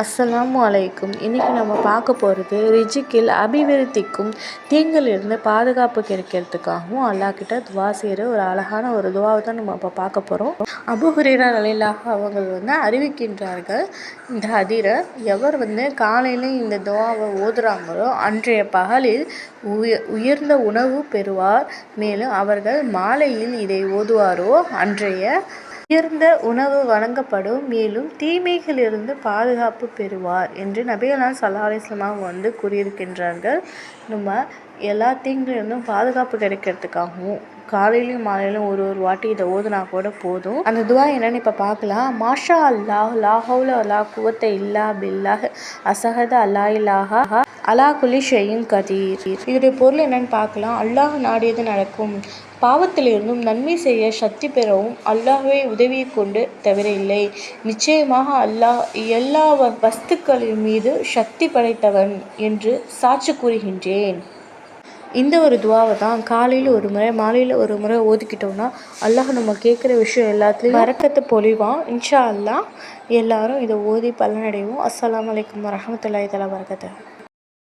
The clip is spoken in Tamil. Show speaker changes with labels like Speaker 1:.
Speaker 1: அஸ்ஸலாமு அலைக்கும். இன்றைக்கி நம்ம பார்க்க போகிறது ரிஜிக்கில் அபிவிருத்திக்கும் தீங்கிலிருந்து பாதுகாப்பு கிடைக்கிறதுக்காகவும் அல்லாஹ்கிட்ட துவா செய்கிற ஒரு அழகான ஒரு துவாவை தான் நம்ம இப்போ பார்க்க போகிறோம் அபுஹுரீரா ஹுரேரா அவங்க வந்து அறிவிக்கின்றார்கள் இந்த அதிர எவர் வந்து காலையில் இந்த துவாவை ஓதுறாங்களோ அன்றைய பகலில் உய உயர்ந்த உணவு பெறுவார். மேலும் அவர்கள் மாலையில் இதை ஓதுவாரோ அன்றைய உயர்ந்த உணவு வழங்கப்படும் மேலும் தீமைகளிலிருந்து பாதுகாப்பு பெறுவார் என்று நபிகளால் சல்லா அலிஸ்லாம் வந்து கூறியிருக்கின்றார்கள். நம்ம எல்லா பாதுகாப்பு கிடைக்கிறதுக்காகவும் காலையிலையும் மாலையிலும் ஒரு ஒரு வாட்டி இதை ஓதுனா கூட போதும். அந்த துவா என்னன்னு இப்போ பார்க்கலாம். மாஷா அல்லாஹ் லாஹவுல அல்லாஹ் குவத்தை இல்லா பில்லாஹ் அசஹத அல்லா இல்லாஹா. அலா குலி ஷெயின் கதீர். இதோடைய பொருள் என்னன்னு பார்க்கலாம். அல்லாஹ் நாடியது நடக்கும். பாவத்திலிருந்தும் நன்மை செய்ய சக்தி பெறவும் அல்லாஹுவை உதவியை கொண்டு தவிர இல்லை நிச்சயமாக அல்லாஹ் எல்லா வஸ்துக்களின் மீது சக்தி படைத்தவன் என்று சாட்சி கூறுகின்றேன். இந்த ஒரு துவாவை தான் காலையில் ஒரு முறை மாலையில் ஒரு முறை ஓதிக்கிட்டோம்னா அல்லாஹ் நம்ம கேட்குற விஷயம் எல்லாத்துலேயும் மறக்கத்தை பொழிவான். இன்ஷா அல்லாஹ் எல்லாரும் இதை ஓதி பலனடைவோம். அஸ்லாம் வலைக்கம் வரமத்துல்லாய் தலா வரகத்தை